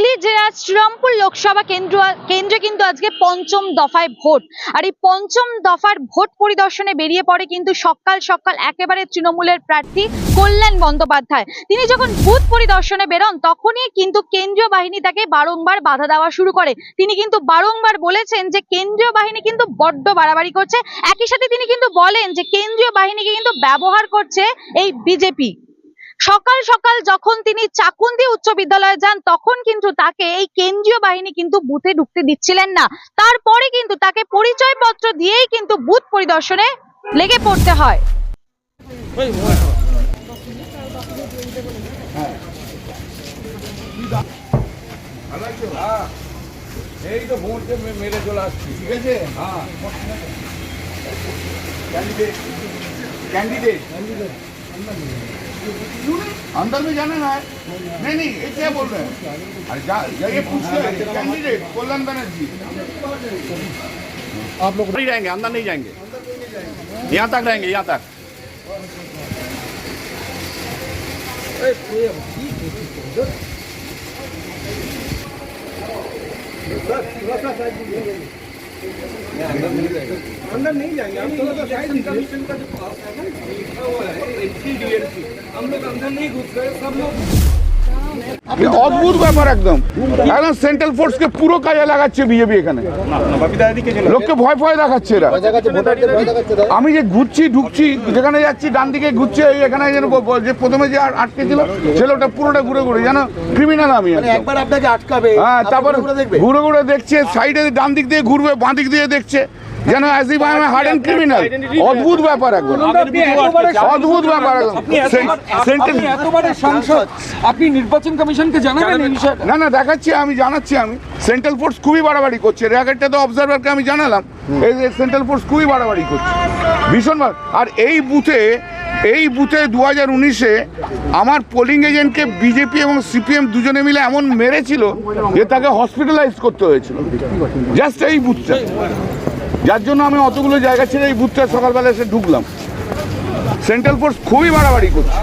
হুগলি জেলার শ্রীরামপুর লোকসভা কেন্দ্র কেন্দ্রে কিন্তু আজকে পঞ্চম দফায় ভোট। আর এই পঞ্চম দফার ভোট পরিদর্শনে বেরিয়ে পড়ে কিন্তু সকাল সকাল একেবারে তৃণমূলের প্রার্থী কল্যাণ বন্দ্যোপাধ্যায়। তিনি যখন বুথ পরিদর্শনে বেরোন, তখনই কিন্তু কেন্দ্রীয় বাহিনী তাকে বারংবার বাধা দেওয়া শুরু করে। তিনি কিন্তু বারংবার বলেছেন যে কেন্দ্রীয় বাহিনী কিন্তু বড্ড বাড়াবাড়ি করছে। একই সাথে তিনি কিন্তু বলেন যে কেন্দ্রীয় বাহিনীকে কিন্তু ব্যবহার করছে এই বিজেপি। সকাল সকাল যখন তিনি চাকুন্দি উচ্চ বিদ্যালয়ে যান, তখন কিন্তু তাকে এই কেন্দ্রীয় বাহিনী কিন্তু বুথে ঢুকতে দিচ্ছিলেন না। তারপরে কিন্তু তাকে পরিচয়পত্র দিয়েই কিন্তু বুথ পরিদর্শনে লেগে পড়তে হয়। ক্যান্ডিডেট ক্যান্ডিডেট ক্যান্ডিডেট अंदर में जाना है। नहीं नहीं, ये क्या बोल रहे हैं? अरे ये पूछते हैं। कैंडिडेट कल्याण बनर्जी। आप लोग नहीं जाएँगे, अंदर नहीं जाएँगे। यहाँ तक रहेंगे, यहाँ तक। अंदर नहीं जाएँगे। हम थोड़ा सा साइड कमीशन का जो पास है ना लिखा हुआ है एंट्री डीएनसी हम लोग अंदर नहीं घुस गए सब लोग অদ্ভুত ব্যাপার একদম। একদম সেন্ট্রাল ফোর্সকে পুরো কাজে লাগাচ্ছে বিজেপি এখানে। লোককে ভয় ভয় দেখাচ্ছে এরা। আমি যে ঘুরছি ঢুকছি যেখানে যাচ্ছি ডান দিকে ঘুরছে এই এখানে যেন যে প্রথমে যে আটকে ছিল ছেলেটা পুরোটা ঘুরে ঘুরে যেন ক্রিমিনাল আমি একবার আপনাকে আটকাবে হ্যাঁ তারপর ঘুরে দেখবে। ঘুরে ঘুরে দেখছে সাইডে ডান দিক দিয়ে ঘুরবে বাঁ দিক দিয়ে দেখছে। যেন as if I am hard and criminal অদ্ভুত ব্যাপার একদম অদ্ভুত ব্যাপার একদম এতবারে সাংসদ। আপনি নির্বাচন কমিশনকে জানাবেন না না দেখাচ্ছি আমি জানাচ্ছি আমি। সেন্ট্রাল ফোর্স খুবই বাড়াবাড়ি করছে। র্যাকেটটা তো অবজারভারকে আমি জানালাম। এই যে সেন্ট্রাল ফোর্স খুবই বাড়াবাড়ি করছে। ভীষণ আর এই বুথে এই বুথে দু হাজার উনিশে আমার পোলিং এজেন্টকে বিজেপি এবং সিপিএম দুজনে মিলে এমন মেরেছিল যে তাকে হসপিটালাইজ করতে হয়েছিল। জাস্ট এই বুথটা। যার জন্য আমি অতগুলো জায়গা ছেড়ে এই বুথটা সকালবেলা এসে ঢুকলাম। সেন্ট্রাল ফোর্স খুবই বাড়াবাড়ি করছে।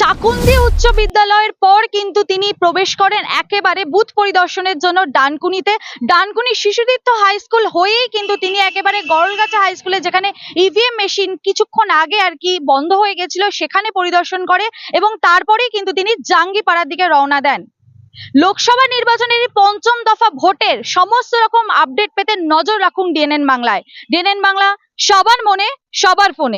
চাকুন্দি উচ্চ বিদ্যালয়ের পর কিন্তু তিনি প্রবেশ করেন একেবারে বুথ পরিদর্শনের জন্য ডানকুনিতে। ডানকুনি শিশুতীর্থ হাই স্কুল হয়েই কিন্তু তিনি একেবারে গড়লগাছা হাই স্কুলে যেখানে ইভিএম মেশিন কিছুক্ষণ আগে আর কি বন্ধ হয়ে গেছিল, সেখানে পরিদর্শন করে এবং তারপরেই কিন্তু তিনি জাঙ্গিপাড়ার দিকে রওনা দেন। লোকসভা নির্বাচনের পঞ্চম দফা ভোটের সমস্ত রকম আপডেট পেতে নজর রাখুন ডিএনএন বাংলায়। ডিএনএন বাংলা, সবার মনে, সবার ফোনে।